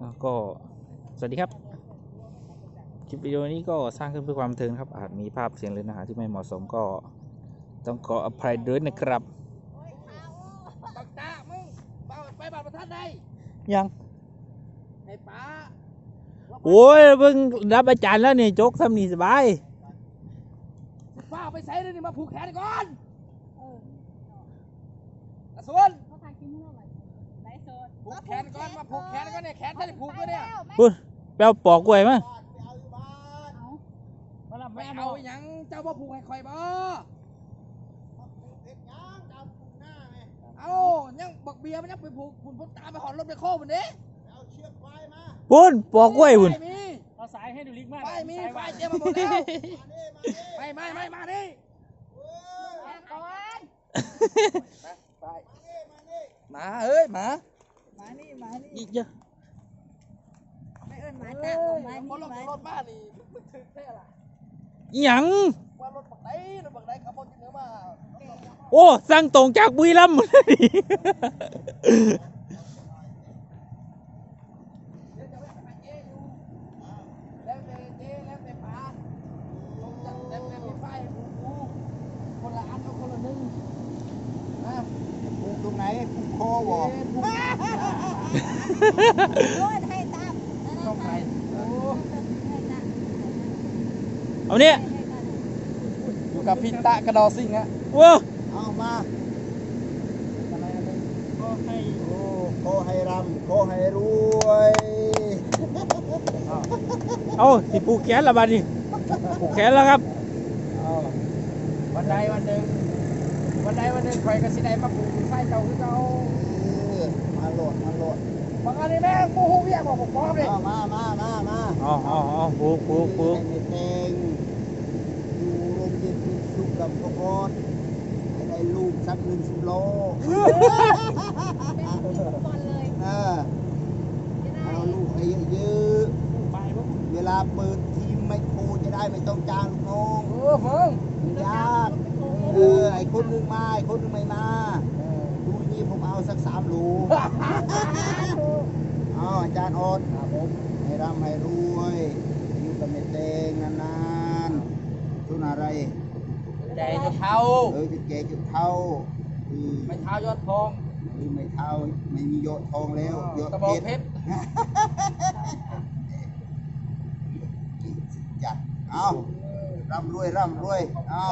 แล้วก็สวัสดีครับคลิปวิดีโอนี้ก็สร้างขึ้นเพื่อความบันเทิงครับอาจมีภาพเสียงหรือเนื้อหาที่ไม่เหมาะสมก็ต้องขออภัยด้วยนะครับบักตามึงไปไปบัตรประทัดได้ยังให้ป้าโอ้ยเพิ่งรับอาจารย์แล้วนี่โจกทำนี่สบายป้าเอาไปใส่เลยนี่มาผูกแขนก่อนอาส่วน ผูกแขนก่อนมาผูกแขนก่อนเนี่ยแขนท่านผูกด้วยเนี่ยพูดแปลวปอกกล้วยมั้ยเอาไม่เอาอหยังเจ้าบ่ผูกให้คอยบ่เอายังบักเบียร์มันยังไปผูกคุณพุทธตามไปหอนรถไปโค้มันเด้พูดปอกกล้วยพุ่นไฟมีเอาสายให้ดูลิกมากไฟมีไฟเตรียมมาหมดแล้วไม่ไม่ไม่มาดิก่อนไปมาเอ้ยมา มานี่มานี่อีกเยอะไม่เอิ้นหเอมาอตาออกมาคนรถนี่รถมานี่มึงถึงแค่ละอิหยังว่ารถบักไหนรถบักไหนขับรถจะเหนือมาโอ้สั่งตรงจากบุรีรัมย์เลยเดี๋ยวจะไปหาเจ๊อยู่แล้วแต่เจ๊แล้วแต่ป๋าลงจากแล้วแต่มีไฟผูกผูกคนละอันเอาคนละหนึ่งนะปลูกตรงไหนปลูกคอบ่ เจ๊ผูกโดนให้ตามต้องไปโอ้ให้ตามเอาเนี่ยให้ตามอยู่กับพิตะกระดอซิงอะโอ้เอามาอะไรนะมึงก็ให้โอ้ขอให้รำขอให้รวยเอาสิผูกแขนและบัดนี้ผูกแขนแล้วครับเอาวันใดวันหนึ่งวันใดวันหนึ่งใครก็สิได้มาปลูกไฟเก่าคือเก่าเออมาโห ลดมาโหลดบางอันนี่แม่งโมโหเวียบอกผมพร้อมเลยเอามามามามาอ๋ออ๋ออ๋อผูกูกูกให้ไม่แพงอยู่โรงเรียนเป็นสุขกับพพรให้ได้ลูกสักหนึ่งสิบโลเป็นฟุตบอลเลยเออจะได้เอาลูกให้เยอะไปปุ๊บๆเวลาเปิดทีมไมโครจะได้ไม่ต้องจ้างลูกน้องเออมึงไม่ยากเออไอ้คนหนึงมาไอ้คนหนึงไม่มาเอา สักสามลูกอ๋ออาจารย์ออดครับผมให้ร่ำให้รวยอยู่กับแม่เตงนานๆทุนอะไรใจจะเท้าเออจะแก่จุดเท่าอือไม่เท้ายอดทองเออไม่เท่าไม่มียอดทองแล้วยอดกระเพบอกชรเพชรจัดเอาร่ำรวยร่ำรวยเอา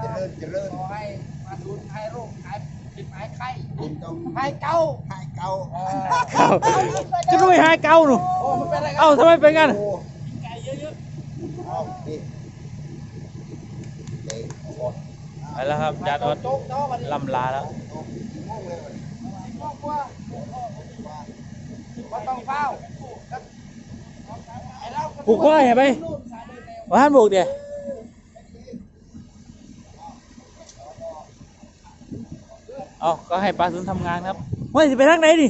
เจริญเจริญขอให้มาดูให้โรคหายติด หายไข้คุณต้องหายเก้าให้เก่าเออเข้าจะรวยหายเก่าหนูโอ้มันเป็นอะไรกัเอ้าทำไมเป็นงั้นโอ้ไก่เยอะเอาดิเด็กไปแล้วครับๆอาจารย์ออดโจ๊กเนาะวันนี้ลำลาแล้วครอบครัวว่าต้องเฝ้าไอ้เราผูกข้อเห็นไหมว่าท่านผูกเดี๋ยว เอาก็ให้ปลาสุนทำงานครับเฮ้ยสิไปทางไหนดิ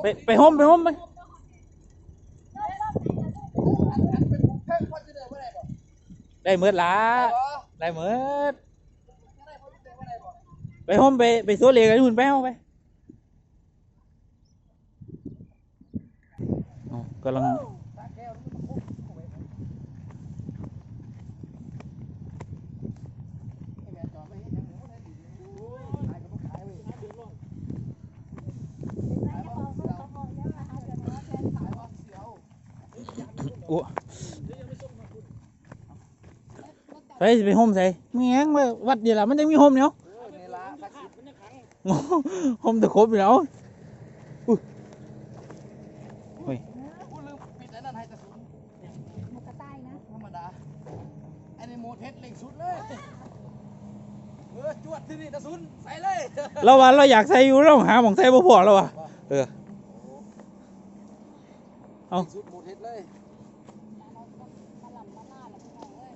ไปไปห้มไปห้มไปเพิ่งพอจะเดินเมือดละได้เมือดไปห้มไปไปโซเลกันหุ่นไปห้องไปกำลัง ตาแก้วนี่มันพุ่งเข้าไปไอ้แม่จอดไม่เห็นยังเลยว่าได้ดีเลยโอ้ยขายก็บ่ขายเว้ยขายว่าเสียว โอ้ใส่สิไปห้มใส่แม่งว่าวัดเดียวละมันจะมีห้มเนาะเออนี่ละภาษีมันจะขังห้มตะครบอยู่แล้วกูลืมปิดไอ้นั่นให้ตะสุนมันกระต่ายนะธรรมดาไอ้นี่โมเทสเล็งสุดเลยเออจวดที่นี่ตะสุนใส่เลยเราว่าเราอยากใส่อยู่เราหาของใส่บ่พอแล้วว่ะเออเอาสุดโมเทสเลย มาหล่ำมาล่าแล้วพี่น้องเอ้ย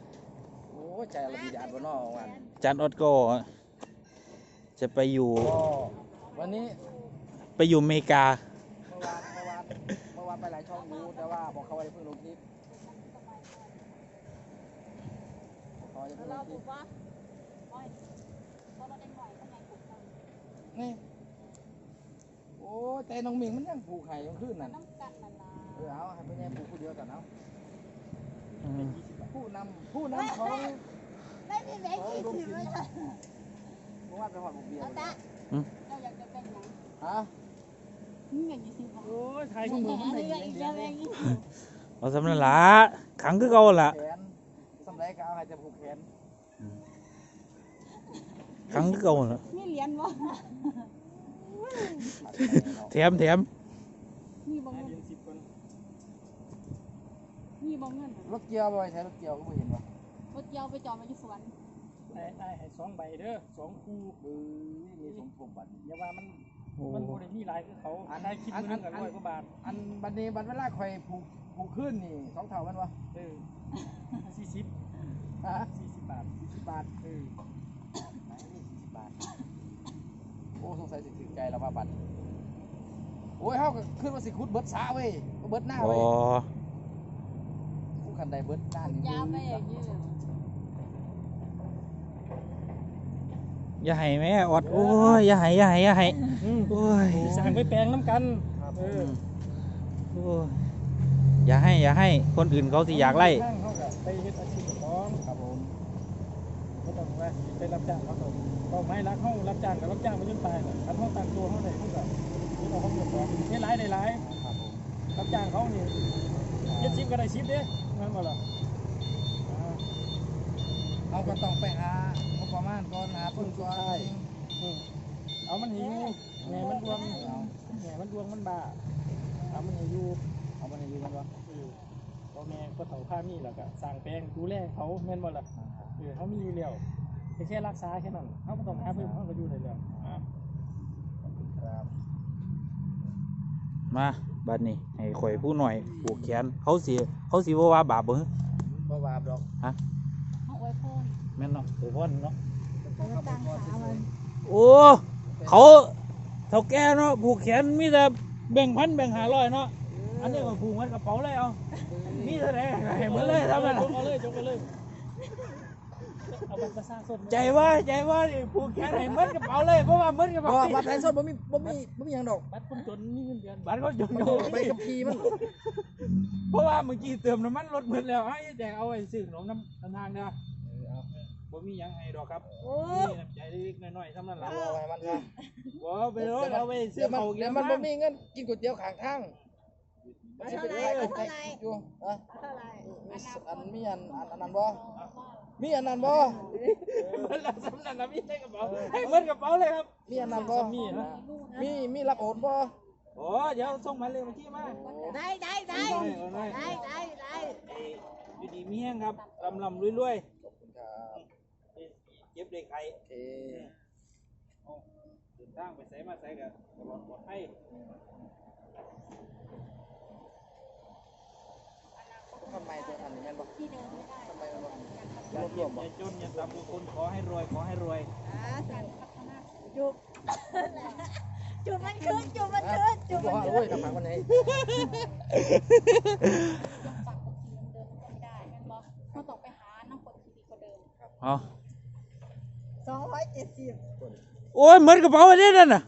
โอ้ย ใจเราดีดานบนนอกวันจานออดก็ จะไปอยู่ก็วันนี้ไปอยู่อเมริกา เมื่อวานเมื่อวานเมื่อวานไปหลายช่องอยู่แต่ว่าบอกเขาไว้เพิ่งลงคลิปบอกเขาไว้เพิ่งลเรางคลิถูปกปะโอ้ยเพราะเราได้หน่อยทำไมถูกต้องนี่โอ้โอ้ยแต่น้องมิงมันยังผูกไข่ยังขึ้นนั่นน้ำกันนั่นนะเออเอาให้ไปแย่ผูกผู้เดียวกันเอาอืม ผู้นำผู้นำของไม่มีแบงค์ยี่สิบเลยจ้ะเพราะว่าไปหอดบุกเบียเอาร์ตาเราอยากจะเป็นหยังฮะนี่แบงค์ยี่สิบของโอ้ยไทยแบกูงค์มือมันยี่ได้สิบยินแบเดียวงค์นี่ยี่สิบเอาสำนันละขังคือเก่าละแขนสำไรก็เอาให้จะผูกแขนขังคือเก่าละมีเหรียญบ่แถมแถมมีบ่เงิน มีบ่เงินรถเกี่ยวบ่อยใช้รถเกี่ยวก็ไม่เห็นว่ะรถเกี่ยวไปจอดมาอยู่สวนได้ได้ให้สองใบเด้อสองคู่เออมีสมทบบัตรอย่าว่ามันโอ้มันบ่ได้มีหลายคือเขาอันได้คิดมือนึงกันร้อยกว่าบาทอันบัดนี้บัดเวลาคอยผูกผูกขึ้นนี่สองเท่ามันวะเออสี่สิบฮะสี่สิบบาทสี่สิบบาทเออไหนนี่สี่สิบบาทโอ้สงสัยสิถือไกลแล้วว่าบัตรโอ้ยเฮาก็ขึ้นว่าสิคุดเบิดสาเว้ยเบิดหน้าอ๋เว้ยอผู้ คันใดเบิดหน้านี่ยาวไปอย่างนี้เลยอย่าให้แม่อดโอ้ยอย่าให้อย่าให้อย่าให้โอ้ยสั่งไปแปลงน้ำกันครับเออโอ้ยอย่าให้อย่าให้คนอื่นเขาสิอยากไล่ข้างเขาก็ไปเฮ็ดอาชีพของครับผมเขาต้องว่าไปรับจ้างเขาต้องก็ไม่รักเขารับจ้างกับรับจ้างไปจนตายน่ะคันเขาตั้งตัวเขาได้เขาก็เขาก็เขาเดือดร้อนได้หลายได้หลายครับผมรับจ้างเขานี่เจ็ดสิบก็ได้สิบเด้ งั้นบ่ล่ะอ่าเราก็ต้องไปหางบประมาณก่อนหาทุนก่อนอืมเอามันหิวแม่มันดวงแม่มันดวงมันบ้าเอามันให้อยู่เอามันให้อยู่กันวะเออพ่อแม่ก็เฒ่าข้ามีแล้วก็สร้างแปลงดูแลเขาแม่นบ่ล่ะเออเขามีอยู่แล้วแค่แค่รักษาแค่นั้นเขาบ่ต้องหาเพิ่มเขาก็อยู่ได้แล้วอ่าครับมา บัดนี้ให้ข่อยผู้หน่อยผูกแขนเขาสิเขาสิว่าว่าบาปเบิ่งบ่บาปดอกเอาไว้พ่นแม่นเนาะเดี๋ยวพ่อนเนาะเขาจะตั้งขามันโอ้เขาเท่าแก่เนาะผูกแขนมีแต่แบ่งพันแบ่งห้าร้อยเนาะอันนี้ก็ผูกไว้กระเป๋าเลยเอามีเท่าไหร่ให้หมดเลยทำไมล่ะจกเอาเลยจกเอาเลย เอาบัตรประชาชนใจว่าใจว่านี่ผูกแขนให้หมดกระเป๋าเลยเพราะว่าหมดกระบ่เป๋าบัตรประชาชนบ่มีบ่มีบ่มีหยังดอกบัตรคนจนมีเงินเดือนบัตรเขาจนมันอยู่ไปกับขี่มันเพราะว่าเมื่อกี้เติมน้ำมันรถหมดแล้วให้แจกเอาไว้ซื้อขนมน้ำน้ำทางเด้อบ่มีหยังให้ดอกครับมีน้ำใจเล็กๆน้อยๆทำนั่นล่ะเอาไว้มันซะบ่ไปเลยเอาไว้ซื้เดี๋อยวมันเขากิเดี๋ยนวมันมับ่มีเงินกินก๋วยเตี๋ยวข้างทางมันสิเป็นอะไรกันไปอยู่ฮะเท่าไหร่ มีสอันมีอันอันอันนั้นบ่ มีอันนั้นบ่มันละสำนักนะมีในกระเป๋าให้หมดกระเป๋าเลยครับมีอันนั้นบ่มีนะมีมีรับโอนบ่โอ้เดี๋ยวส่งหมายเลขบัญชีมาได้ได้ได้ได้เอาได้ได้ได้ได้อยู่ดีมีแห้งครับลำลำรวยขอบคุณครับๆเก็บได้ใครโอเคเดินทางไปใส่มาใส่กับตลอดปลอดภัยทำไมตัวอันนี้แม่นบ่ที่เดินไม่ได้ทำไมมันบ่อ ย่าเจ็บอย่าจนอย่าต่ำกว่าคนขอให้รวยขอให้รวยอ่าการพัฒนาจุบจุบมันขึ้นจุบมันขึ้นจุบบ่มันโอ้ขึ้ยนทำหมักมันไหนยังฝักคนทีเดิมก็ไม่ได้แม่นบอกเราต้องไปหาน้ำคนที่ดีกว่าเดิมเอาสองร้อยเจ็ดสิบโอ้ยเหมือนกระเป๋าอันนี้นั่นน่ะ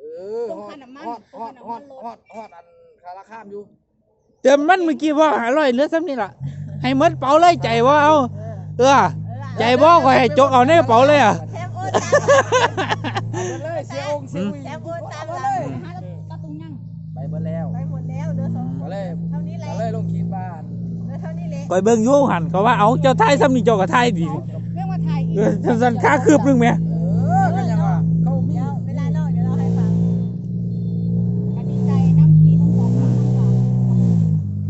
เออฮอดฮอดฮอดฮอดฮอดฮอดอันคาราคามอยู่เติมมันเมื่อกี้ว่าหาร้อยเหลือซ้ำนี่ล่ะให้หมดเป๋าเลยใจว่าเอา เออใจบ่คอยให้จกเอาในกระเป๋าเลยอะแทบโอนเอาไปเลยเสียองค์เสียวิแทบโอนตามหลังหาแล้วตรงยังไปเบิดแล้วไปหมดแล้วเหลือสองก็เลยเท่านี้แหละก็เลยลงขีดบ้านเหลือเท่านี้แหละคอยเบิ่งอยู่หันเขาว่าเอาเจ้าไทยซ้ำนี่เจ้าก็ทยดีเรื่องมาถ่ายอีกเออจังซั่นค่าคืบนึงแหมเออก็ยังว่าเขามีเดี๋ยวเวลาเล่าเดี๋ยวเล่าให้ฟังก็ดีใจน้ำพีทั้งสองคนทั้งสาม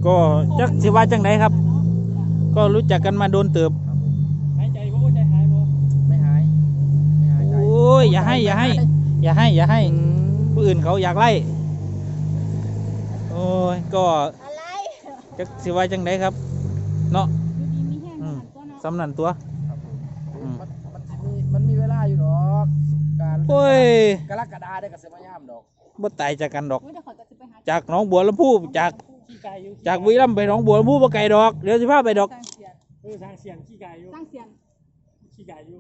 ก็จักสิว่าจังไดครับ ก็รู้จักกันมาโดนเติบ หายใจบ่ใจหายบ่ ไม่หายไม่หา ยใจโอ้ยอย่าให้อย่าให้ อย่าให้อย่าให้ผู้อื่นเขาอยากไล่โอ้ยก็อะไรจักสิว่าจังไดครับ เนาะอยู่ดีมีแห้งอืมหันตัวเนาะสำนันตัว ครับผมอืม มันมันสิมีมันมีเวลาอยู่ดอกการโอ้ยกรกฎาได้กับเสมายามดอกบ่ตายจากกันดอกเฮ้ยเดี๋ยวขอยก็จะไปหาจากหนองบัวลำพูจากขี้กายอยู่จากบุรีรัมย์ไปหนองบัวลำพูบ่ไกลดอก เดี๋ยวสิพาไปดอก สร้างเสียงเออทางเสียงขี้กายอยู่สร้างเสียงขี้กายอยู่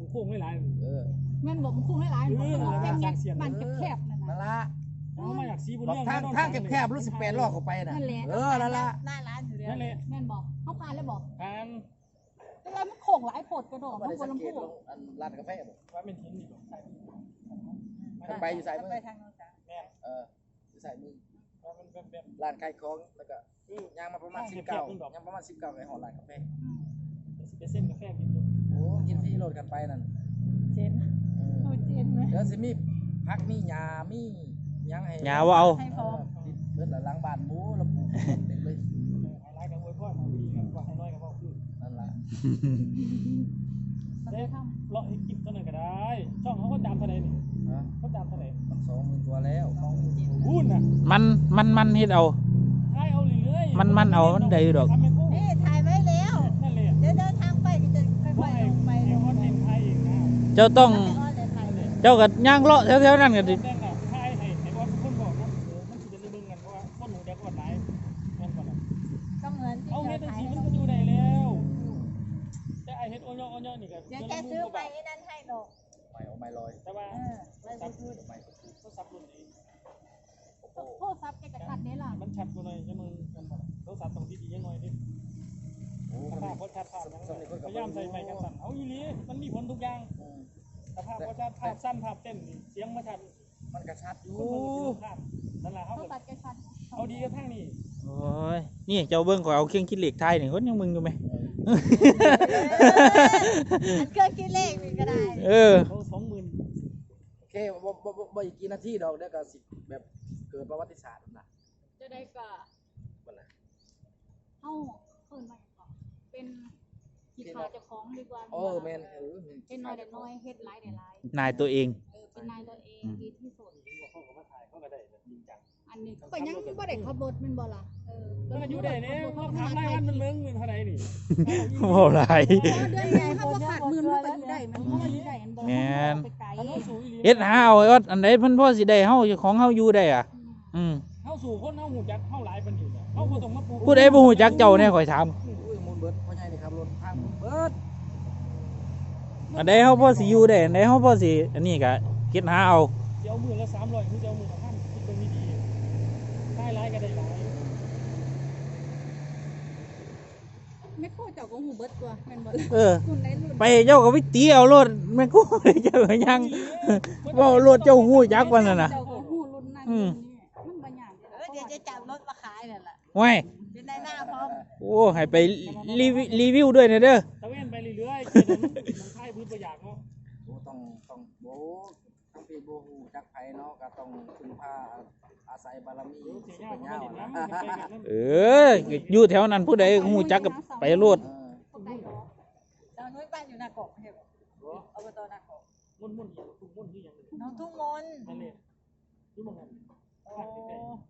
มันโค้งไม่หลาย เออ แม่นบอกมึงคุ้งหลายๆเออมันแคบๆบ้านแคบๆนั่นไปนั่นละเอามาอยากซีบุญบอกเรื่องทางทางแคบๆรู้สิบแปดล้อเข้าไปน่ะ นั่นแหละเออนั่นละหน้าร้านอยู่แล้วนั่นแหละแม่นบอกเขาพานแล้วบอกการแต่ว่ามันโค้งหลายโพดกระโดดไม่มันได้บสันงลำเกตพูลงอันร้านกาแฟบ่ว่าเป็นหินนี่บ่ใช่ทางไปอยู่สายมือไปทางโน้นจ้ะแม่นเอออยู่สายมือว่ามันแบบแบบร้านขายของแล้วก็คือย่างมาประมาณห้องสิบเก็เก้าบๆนี่บอกย่างประมาณสิบเก้าไปหอร้านกาแฟเป็นเส้นกาแฟกินอยู่ โอ้กินที่โหลดกันไปนั่นเจนเออดูเจนไหมเดี๋ยวสิมีพักมีหญ้ามีหยังให้หญ้าว่าเอา ให้พร้อมติดเบิดละหล้างบ้านหมูแล้วปลูกเต็มเลยไฮไลท์กับอวยพรมาดีครับว่าให้น้อยกับว่าคือนั่นล่ะมันเด้ไปทเลาะให้คลิปตัวหนึงก็ได้ ช่องเขาก็จำเท่าไหร่นี่ฮะเขาจำเท่าไหร่มันสองหมื่นกว่าแล้วสองหมื่นพูดน่ะมันมันมันเฮ็ดเอา ให้เอาเรื่อยๆมันมันเอามันได้อยู่ดอก ทำเป็นคู่ำนี่ถ่าย จ้าต้องให้อ้อนเลยถ่ายเลยเจ้าก็ย่างเลาะแถวๆนั้นก็ดิแดงน่ะไทยให้ให้ว่าคนบอกนะเออมันสิเป็นเรื่องกันเพราะว่าคนหนูเด็กกว่าหลายแม่นบ่ล่ะก็เหมือนที่เอาเราเฮ็ดจังถ่ายซี่ให้มันก็อยู่ได้แล้วแต่ไอเฮ็ดโอโยโอโยนี่ก็เดี๋ยวแกซื้อไปไอ้นั่นให้ดอกไม่เอาไม่ลอยแต่ว่าเออไว้ซื้อไม่โทรศัพท์รุ่นนี้โทรศัพท์แกจะขัดได้หรอมันชัดกว่าหน่อยจะมึงกันบ่ล่ะโทรศัพท์ต้องดีๆจังหน่อยดิโอ้ สมันภาพบ่ชัดภาพยังพยายามใส่ไมค์กันสั่นเอาอีหลีมันมีผลทุกอย่างอืมสภาพบ่ชัดภาพสั้นภาพเต้นนี่เสียงบ่ชัดมันกระชัดอยู่คนมันสิรำคาญนั่นล่ะเฮาโทรก็ศัพท์แกขัดเอาดีกับทางนี้โอ้ยนี่เจ้าเบิ่งขอยเอาเครื่องคิดเลขไทยนี่คนยังมึงอยู่ไหมอันเครื่องคิดเลขนี่ก็ได้เออเขา20,000โอเคบ่บ่บ่บ่อีกกี่นาทีดอกเดี๋ยวก็สิแบบเกิดประวัติศาสตร์นะจะได้ก็บ่ล่ะเอ้าเพิ่นมาก่อนเป็น กิจการเจ้าของดีกว่าเออแม่นเออเป็นน้อยแต่น้อยเฮ็ดหลายแต่หลายนายตัวเอง เออเป็นนายตัวเองดีที่สุด เขาก็มาถ่ายเขาก็ได้แบบจริงจังอันนี้ก็ยังบ่ได้ขับรถแม่นบ่ล่ะเออมันก็อยู่ได้เนี่ยเขาถามได้วันมันเมืองเงินเท่าไหร่นี่โอ้หลาย เดือนใหญ่เขาบ่ขาดหมื่นมันก็อยู่ได้มันเพราะว่าอยู่ได้อันบ่แม่น ไปไกลถ้าเขาสู่อีหลีเฮ็ดหาเอาไอ้ออดอันใดเพิ่นพอสิได้เฮาของเฮาอยู่ได้อะ อืมเข้าสู่คนเข้าหูจักเข้าหลายปันอยู่เนี่ยเข้าบ่ต้องมาปลูกผู้ใดบ่ฮู้จักเจ้าแน่ข่อยถาม อุ้ยมูลเบิดพ่อใหญ่นี่ครับรถพังเบิดอันใดเฮาพอสิอยู่ได้อันใดเฮาพอสิอันนี้ก็เฮ็ดหาเอาเดี๋ยวมือละสามร้อยคือเดี๋ยวมือละพันคิดตรงนี้ดีได้หลายก็ได้หลายไม่โคเจ้าก็หูเบิดตัวแม่นบ่ล่ะเออ รุ่นใดรุ่นไปเจ้าก็ไปตีเอารถแม่นกูเจ้าก็ยัง เว้ารถเจ้าฮู้จักว่านั่นน่ะ เจ้าก็หูรุ่นนั้นอืรุ่มนนี้มันบ่ยากเออเดี๋ยวจะจับรถมาขายนั่นล่ะว้าย เป็นนายหน้าพร้อมโอ้ให้ไปรีวิวรีวิวด้วยนะเด้อตะเวนไปเรื่อยๆเกิดมันมันค่ายพื้นประหยัดเนาะโอ้ต้องต้องโอ้ทั้งปีบ่ฮู้จักไผเนาะก็ต้องพึ่งพาอาศัยบารมีเดี๋ยวเสียสิยาไปเขายาวมาดินนะน้ำมันจะไปกันน้ำเอออยู่แถวนั้นผู้ใดฮู้จักก็ไปโลดเออพวกไก่ดอกเจ้านุ้ยบ้านอยู่นาเกาะใช่บ่อบตนาเกาะมุ่นมุ่นๆอยู่ทุ่งมุ่นที่อย่างนี้น้องทุ่งมนต์นั่นเลยอยู่หมองนั้นโอ้ภาคใกล้ๆ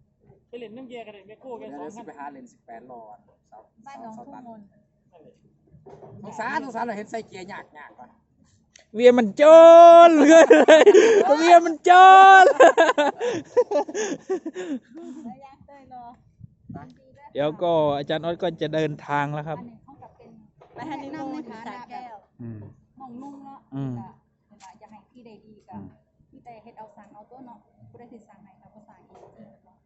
ไปเล่นน้ำแกกันเลยแม่โก้แกเดี๋ยวสองเดี๋ยวสิพันไปหาเลน18ล้ออันเสาบ้านน้องเสาทุ่งตันมนต์นั่นเลยสงสารสงสารเราเห็นใส่เกียร์ยากยากว่ะเวียมันโจรเหลือเลยเวียมันโจรแล้วย่างเต้ยรอเดี๋ยวก็อาจารย์ออดก็จะเดินทางแล้วครับ อันนี้เขากับเป็นไปฮันนีมูนสาแก้ว อืมมองนุ่งเนาะอืมก็เวลาอยากให้พี่ได้ดีก็ อืม พี่แต่เฮ็ดเอาสั่งเอาตัวเนาะผู้ใดสิสั่งให้ก็บ่สั่งเองจริงเนาะ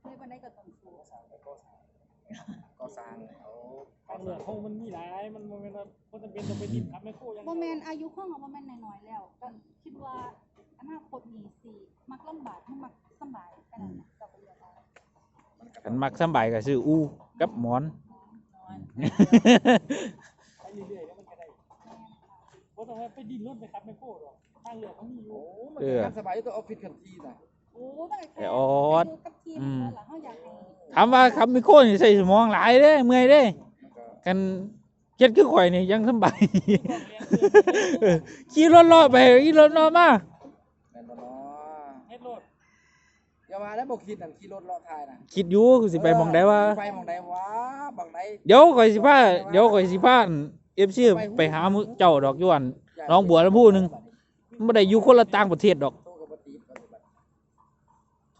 เฮ้ยบ่ได้ก็ต้องสู้ ก็สร้างเอาทางเรือเขามันมีหลาย มันมันมันมันจำเป็นต้องไปดิบครับแม่โก้ยังบ่แม่นอายุของเราบ่แม่นน้อยๆแล้วก็คิดว่าอนาคตนี่สิมักลำบากหรือมักสำบายแค่นั้นน่ะก็บ่เลือกเอากันมักสำบายก็ซื้ออู้กับหมอน นอนไปเรื่อยๆแล้วมันก็ได้เพราะต้องไปดินรถไปครับแม่โก้หรอกทางเรือเขามีอยู่ โอ้มันก็งานสบายอยู่ตัวออฟฟิศกันทีน่ะ โอ้มันก็แค่ไอ้ออด ยู่กับทีมอืมนั่นล่ะเฮาอยากให้ถามว่าขับไมโครนี่ใส่สมองหลายเด้เมื่อยเด้มันก็กันเจ็ดคือข่อยนี่ยังสำบาย เออขี่รถเลาะไปขี่รถเลาะมาแม่นบ่เนาะเฮ็ดรถอย่ามาแล้วบ่คิดนั่นขี่รถเลาะทายน่ะคิดอยู่สิไปหมองใดว่า ไปหมองใดวะบังใดเดี๋ยวข่อยสิพาเดี๋ยวข่อยสิพาเอฟซีไปหามื้อเจ้าดอกอยวน น้องบัวลำพูหนึ่ง บ่ได้อยู่คนละต่างประเทศดอก โตกับบ่ตีบปฏิบัติ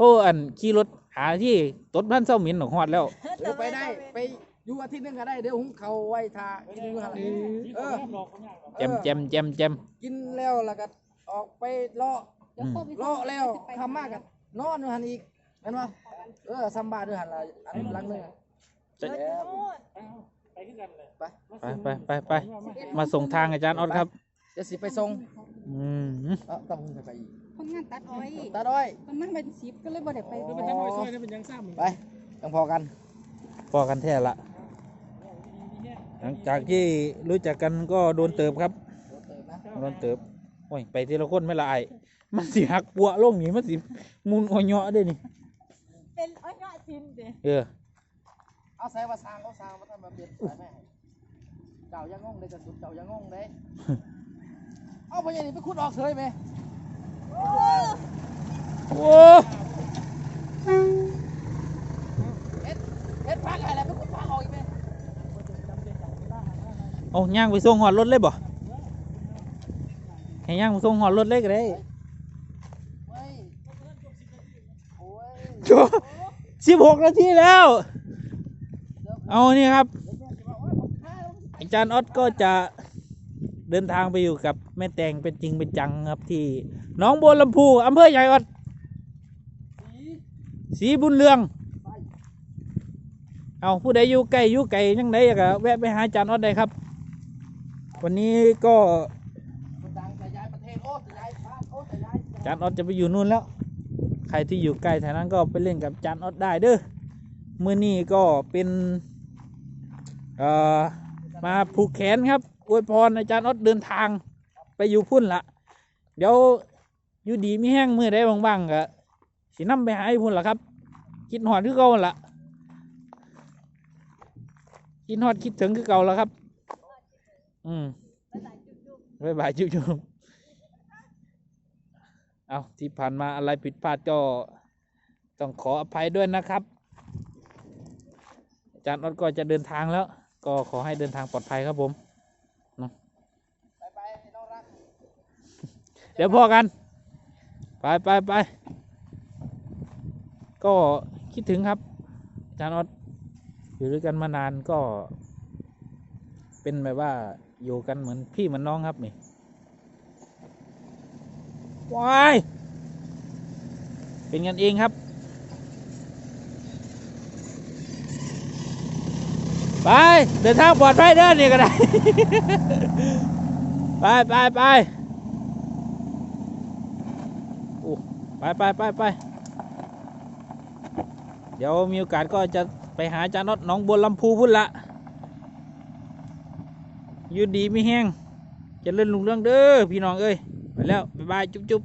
โทรอันขี่รถหาที่ตดพันเศร้าหมินดอกฮอดแล้วเออไปได้ไปอยู่อาทิตย์หนึงก็ได้เดี๋ยวหุงข้าวไว้ทากินอยู่หั่นเอล่ะอที่เขาแนบหลอกเขาอย่างหรอกแจมแจมแจมแจมกินแล้วแล้วก็ออกไปเลาะดี๋ยวโทรไปโลแล้วทำมากกันนอนอยู่หันอีกเห็นปะเออซัมบาด้วยหันละอันหลังหนึงอะจะแล้วไปขึ้นกันเลยไปไปไปไปไปมาส่งทางอาจารย์ออดครับ เดี๋ยวสิไปส่งอืม เออต้องมึงไปอีก คนงานตัดอ้อยตาด้อย คนนั่งเป็นสิบก็เลยบ่ได้ไปคือเป็นทั้งหน่วยซอยนี่เป็นยังซ้ำไปยังพอกันพอกันแท้ละ หลังจากที่รู้จักกันก็โดนเติบครับ โดนเติบโอ้ยไปทีละคนไม่ละไอายมันสิหักปัวลงนี่มันสิมุนอ่อยเหาะเด้วยนี่ เป็นอ้อยเงาะทิมเด้เออ เอาแซงมาสร้างเขาสร้างมาทำแบบเด็ดไปแม่เจ้ายังงงเลยกันสุดเจ้ายังงงเลย เอาไปยังนี่ไปขุดออกเฉยไหม โอ้เฮ็ดเฮ็ดพักอะไรไปขุดพักออกอีกไหมเอาย่างไปส่งหอดรถเลยบ่ให้ย่างไปส่งหอดรถเลยก็ได้เฮ้ยโอ้ยโจสิบหกนาทีแล้ว เอานี่ครับ อาจารย์ออสก็จะเดินทางไปอยู่กับแม่แตงเป็นจริงเป็นจังครับที่ หน้องบัวลำพูอำเภอใหญ่อดสีบุญเรือง เอาผู้ใดอยู่ใกล้อยู่ไกลยังไงก็แวะไปหาอาจารย์ออสได้ครับ วันนี้ก็มันดังจายประเทศโอ้จะย้ายบ้านอ้จะย้ารย์ออสจะไปอยู่นู่นแล้ว ใครที่อยู่ใกล้แถวนั้นก็ไปเล่นกับอาจารย์ออสได้เด้อมื่อนี้ก็เป็นมาผูกแขนครับอวยพรอาจารย์ออสเดินทางไปอยู่พุ่นละเดี๋ยว อยู่ดีมีแห้งมือได้บ้างๆก็สินํไปหาไอ้พุ่นละครับ คิดหอดคือเก่าหั่นละคิดหอดคิดถึงคือเก่าแล้วครับ อืมบายบายจุ๊บๆเอาที่ผ่านมาอะไรผิดพลาดก็ต้องขออภัยด้วยนะครับอาจารย์ออดก็จะเดินทางแล้ว ก็ขอให้เดินทางปลอดภัยครับผมไปไปน้องรักเดี๋ยวพอกัน ไปไปไปก็คิดถึงครับอาจารย์ออดอยู่ด้วยกันมานานก็ เป็นแบบว่าอยู่กันเหมือนพี่เหมือนน้องครับนี่วายเป็นกันเองครับ ไป เดินทางปลอดภัยเด้อนี่ก็ได้ ไปไปไปโอ้ ไปไปไปไปเดี๋ยวมีโอกาสก็จะไปหาจานอตน้องบัวลำพูพุ่นละอยู่ดีไม่แห้งจะเล่นลุงเรื่องเด้อพี่น้องเอ้ยไปแล้วบ๊ายบายจุ๊บจุ๊บ